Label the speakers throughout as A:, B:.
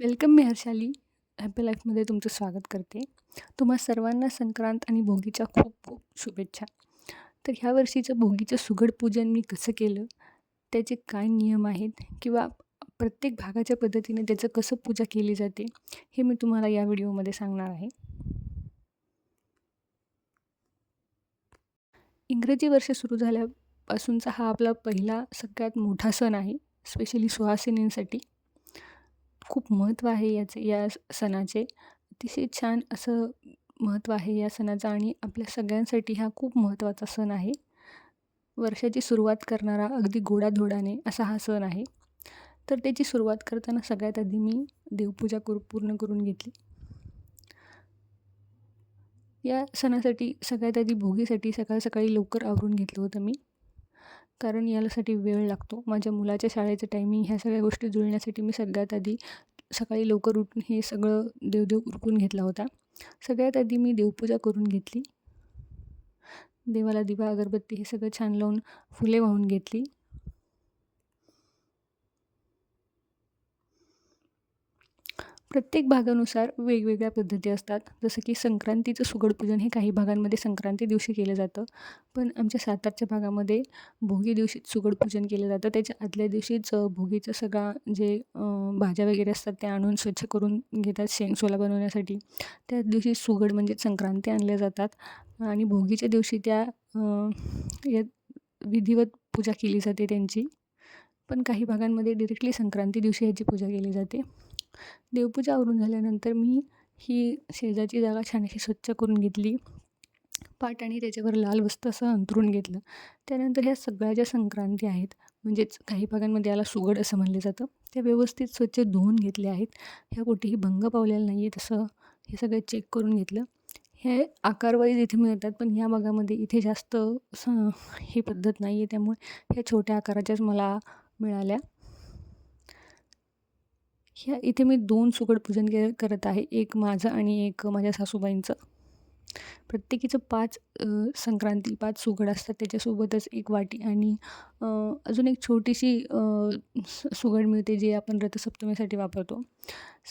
A: Welcome मी Harshali. Happy लाईफमध्ये तुमचं स्वागत करते. तुम्हा सर्वांना संक्रांत आणि भोगीच्या खूप खूप शुभेच्छा. तर ह्या वर्षीचं भोगीचं सुगड पूजन मी कसं केलं? त्याचे काय नियम आहेत? किंवा प्रत्येक भागाच्या पद्धतीने त्याचं कसं पूजा केली जाते? हे मी तुम्हाला या व्हिडिओमध्ये सांगणार आहे. इंग्रजी वर्ष सुरू झाल्यापासूनचा हा आपला पहिला सगळ्यात मोठा सण आहे स्पेशली सुहासिनींसाठी. खूप महत्त्व आहे याचे या सणाचे. अतिशय छान असं महत्त्व आहे या सणाचं आणि आपल्या सगळ्यांसाठी हा खूप महत्त्वाचा सण आहे. वर्षाची सुरुवात करणारा अगदी गोडाधोडाने असा हा सण आहे. तर त्याची सुरुवात करताना सगळ्यात आधी मी देवपूजा करू पूर्ण करून घेतली. या सणासाठी सगळ्यात आधी भोगीसाठी सकाळ सकाळी लवकर आवरून घेतलं होतं मी. कारण यासाठी वेळ लागतो. माझ्या मुलाच्या शाळेचं टायमिंग ह्या सगळ्या गोष्टी जुळण्यासाठी मी सगळ्यात आधी सकाळी लवकर उठून हे सगळं देवदेव उरकून घेतला होता. सगळ्यात आधी मी देवपूजा करून घेतली. देवाला दिवा अगरबत्ती हे सगळं छान लावून फुले वाहून घेतली. प्रत्येक भागानुसार वेगवेगळ्या पद्धती असतात. जसं की संक्रांतीचं सुगडपूजन हे काही भागांमध्ये संक्रांती दिवशी केलं जातं. पण आमच्या सातारच्या भागामध्ये भोगी दिवशी सुगडपूजन केलं जातं. त्याच्या आदल्या दिवशीच भोगीचं सगळा जे भाज्या वगैरे असतात त्या आणून स्वच्छ करून घेतात शेंगसोला बनवण्यासाठी. त्याच दिवशी सुगड म्हणजे संक्रांती आणल्या जातात. आणि भोगीच्या दिवशी त्या या विधिवत पूजा केली जाते त्यांची. पण काही भागांमध्ये डिरेक्टली संक्रांती दिवशी ह्याची पूजा केली जाते. देवपूजा आवरून झाल्यानंतर मी ही शेजारची जागा छान अशी स्वच्छ करून घेतली. पाट आणि त्याच्यावर लाल वस्त्र असं अंतरून घेतलं. त्यानंतर ह्या सगळ्या ज्या संक्रांती आहेत म्हणजेच काही भागांमध्ये याला सुगड असं म्हणलं जातं त्या व्यवस्थित स्वच्छ धुवून घेतल्या आहेत. ह्या कुठेही भंग पावलेला नाही आहे तसं हे सगळं चेक करून घेतलं. हे आकारवाईज इथे मिळतात पण ह्या भागामध्ये इथे जास्त स ही पद्धत नाही आहे त्यामुळे ह्या छोट्या आकाराच्याच मला मिळाल्या. ह्या इथे मी दोन सुगड पूजन के करत आहे. एक माझं आणि एक माझ्या सासूबाईंचं. प्रत्येकीचं पाच संक्रांती पाच सुगड असतात. त्याच्यासोबतच एक वाटी आणि अजून एक छोटीशी सुगड मिळते जी आपण रथसप्तमीसाठी वापरतो.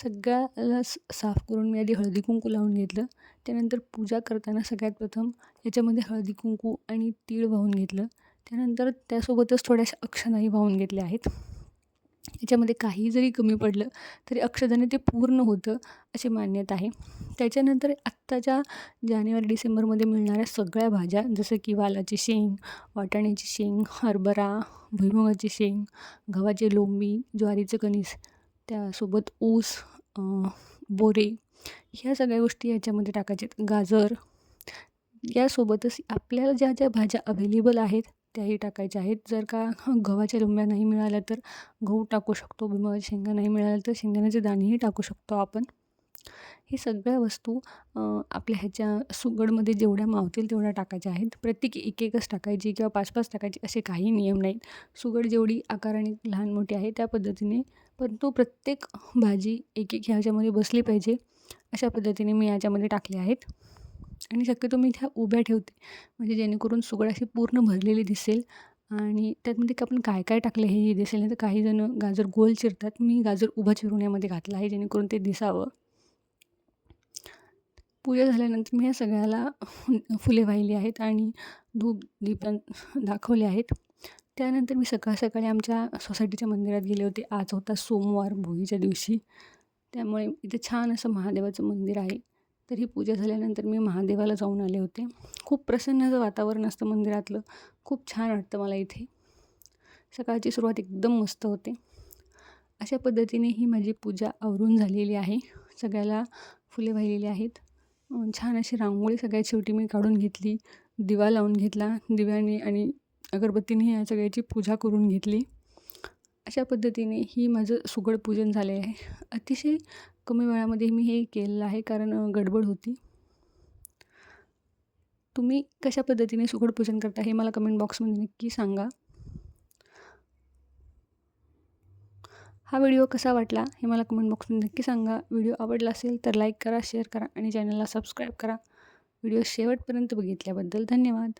A: सगळ्याला साफ करून मी आधी हळदी कुंकू लावून घेतलं. त्यानंतर पूजा करताना सगळ्यात प्रथम याच्यामध्ये हळदी कुंकू आणि तीळ वाहून घेतलं. त्यानंतर त्यासोबतच थोड्याशा अक्षनाही वाहून घेतल्या आहेत. याच्यामध्ये काही जरी कमी पडलं तरी अक्षदाने ते पूर्ण होतं अशी मान्यता आहे. त्याच्यानंतर आत्ताच्या जानेवारी डिसेंबरमध्ये मिळणाऱ्या सगळ्या भाज्या जसं की वालाची शेंग वाटाण्याची शेंग हरभरा भुईमुगाची शेंग गव्हाचे लोंबी ज्वारीचं कणीस त्यासोबत ऊस बोरे ह्या सगळ्या गोष्टी याच्यामध्ये टाकायच्यात गाजर यासोबतच आपल्याला ज्या ज्या भाज्या अवेलेबल आहेत त्याही टाकायच्या आहेत. जर का गव्हाच्या लोंब्या नाही मिळाल्या तर गहू टाकू शकतो भुईमुगाच्या शेंगा नाही मिळाल्या तर शेंगदाण्याचे दाणेही टाकू शकतो आपण. हे सगळ्या वस्तू आपल्या ह्याच्या सुगडमध्ये जेवढ्या मावतील तेवढ्या टाकायच्या आहेत. प्रत्येक एक एकच टाकायची किंवा पाच पाच टाकायची असे काही नियम नाहीत. सुगड जेवढी आकाराने लहान मोठी आहे त्या पद्धतीने परंतु प्रत्येक भाजी एक एक ह्याच्यामध्ये बसली पाहिजे अशा पद्धतीने मी याच्यामध्ये टाकले आहेत. आणि शक्यतो मी त्या उभ्या ठेवते. म्हणजे जेणेकरून सुगड अशी पूर्ण भरलेली दिसेल आणि त्यातमध्ये आपण काय काय टाकलं हे दिसेल नाही तर काहीजणं गाजर गोल चिरतात. मी गाजर उभं चिरून यामध्ये घातलं आहे जेणेकरून ते दिसावं. पूजा झाल्यानंतर मी ह्या सगळ्याला फुले वाहिली आहेत आणि धूप दीप दाखवले आहेत. त्यानंतर मी सकाळ सकाळी आमच्या सोसायटीच्या मंदिरात गेले होते. आज होता सोमवार भोगीच्या दिवशी. त्यामुळे इथे छान असं महादेवाचं मंदिर आहे. तर ही पूजा झाल्यानंतर मी महादेवाला जाऊन आले होते. खूप प्रसन्न वातावरण असतं मंदिरातलं. खूप छान वाटतं मला इथे. सकाळची सुरुवात एकदम मस्त होते. अशा पद्धतीने ही माझी पूजा आवरून झालेली आहे. सगळ्याला फुले वाहिलेली आहेत. छान अशी रांगोळी सगळ्यात शेवटी मी काढून घेतली. दिवा लावून घेतला. दिव्याने आणि अगरबत्तीने या सगळ्याची पूजा करून घेतली. अशा पद्धतीने ही माझं सुगड पूजन झाले आहे अतिशय कमी वेळामध्ये मी हे केलेलं आहे कारण गडबड होती. तुम्ही कशा पद्धतीने सुखड पूजन करता हे मला कमेंट बॉक्समध्ये नक्की सांगा. हा व्हिडिओ कसा वाटला हे मला कमेंट बॉक्समध्ये नक्की सांगा. व्हिडिओ आवडला असेल तर लाईक करा शेअर करा आणि चॅनलला सबस्क्राईब करा. व्हिडिओ शेवटपर्यंत बघितल्याबद्दल धन्यवाद.